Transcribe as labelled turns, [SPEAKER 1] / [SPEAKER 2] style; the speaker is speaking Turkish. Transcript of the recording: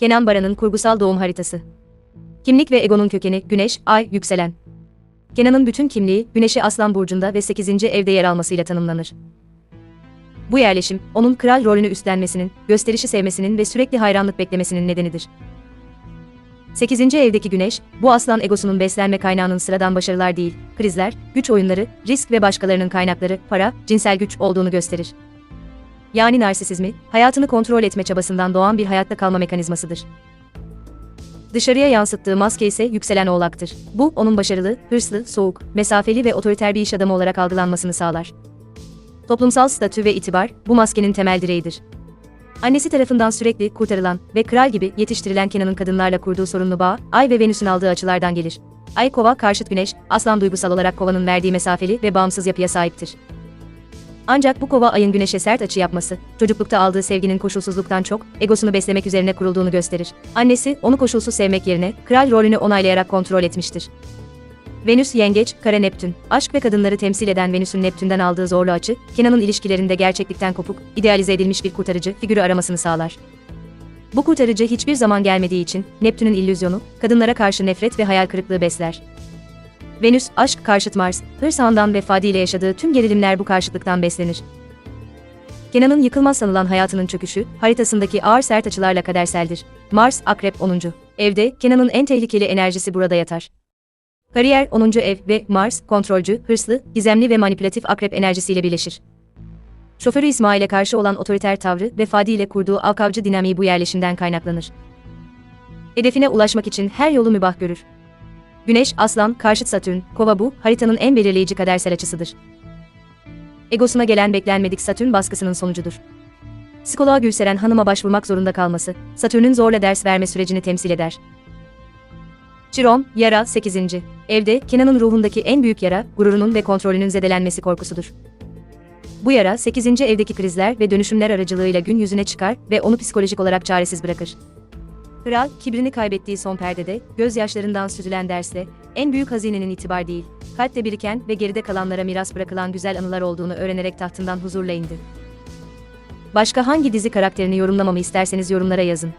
[SPEAKER 1] Kenan Baran'ın kurgusal doğum haritası. Kimlik ve egonun kökeni Güneş, Ay, Yükselen. Kenan'ın bütün kimliği Güneş'i Aslan burcunda ve 8. evde yer almasıyla tanımlanır. Bu yerleşim, onun kral rolünü üstlenmesinin, gösterişi sevmesinin ve sürekli hayranlık beklemesinin nedenidir. 8. evdeki Güneş, bu aslan egosunun beslenme kaynağının sıradan başarılar değil, krizler, güç oyunları, risk ve başkalarının kaynakları, para, cinsel güç olduğunu gösterir. Yani narsisizmi, hayatını kontrol etme çabasından doğan bir hayatta kalma mekanizmasıdır. Dışarıya yansıttığı maske ise yükselen oğlaktır. Bu, onun başarılı, hırslı, soğuk, mesafeli ve otoriter bir iş adamı olarak algılanmasını sağlar. Toplumsal statü ve itibar, bu maskenin temel direğidir. Annesi tarafından sürekli kurtarılan ve kral gibi yetiştirilen Kenan'ın kadınlarla kurduğu sorunlu bağ, Ay ve Venüs'ün aldığı açılardan gelir. Ay kova karşıt güneş, aslan duygusal olarak kovanın verdiği mesafeli ve bağımsız yapıya sahiptir. Ancak bu kova ayın güneşe sert açı yapması, çocuklukta aldığı sevginin koşulsuzluktan çok, egosunu beslemek üzerine kurulduğunu gösterir. Annesi, onu koşulsuz sevmek yerine, kral rolünü onaylayarak kontrol etmiştir. Venüs Yengeç, Kare Neptün, aşk ve kadınları temsil eden Venüs'ün Neptün'den aldığı zorlu açı, Kenan'ın ilişkilerinde gerçeklikten kopuk, idealize edilmiş bir kurtarıcı figürü aramasını sağlar. Bu kurtarıcı hiçbir zaman gelmediği için, Neptün'ün illüzyonu, kadınlara karşı nefret ve hayal kırıklığı besler. Venüs, aşk karşıt Mars, hırs ağından ve Fadi ile yaşadığı tüm gerilimler bu karşıtlıktan beslenir. Kenan'ın yıkılmaz sanılan hayatının çöküşü, haritasındaki ağır sert açılarla kaderseldir. Mars, Akrep 10. Evde, Kenan'ın en tehlikeli enerjisi burada yatar. Kariyer 10. ev ve Mars, kontrolcü, hırslı, gizemli ve manipülatif akrep enerjisiyle birleşir. Şoförü İsmail'e karşı olan otoriter tavrı ve Fadi ile kurduğu avkavcı dinamiği bu yerleşimden kaynaklanır. Hedefine ulaşmak için her yolu mübah görür. Güneş, Aslan, karşıt Satürn, Kova bu, haritanın en belirleyici kadersel açısıdır. Egosuna gelen beklenmedik Satürn baskısının sonucudur. Psikoloğa Gülseren Hanım'a başvurmak zorunda kalması, Satürn'ün zorla ders verme sürecini temsil eder. Chiron, yara 8. Evde, Kenan'ın ruhundaki en büyük yara, gururunun ve kontrolünün zedelenmesi korkusudur. Bu yara, 8. evdeki krizler ve dönüşümler aracılığıyla gün yüzüne çıkar ve onu psikolojik olarak çaresiz bırakır. Kral, kibrini kaybettiği son perdede, gözyaşlarından süzülen dersle, en büyük hazinenin itibar değil, kalpte biriken ve geride kalanlara miras bırakılan güzel anılar olduğunu öğrenerek tahtından huzurla indi. Başka hangi dizi karakterini yorumlamamı isterseniz yorumlara yazın.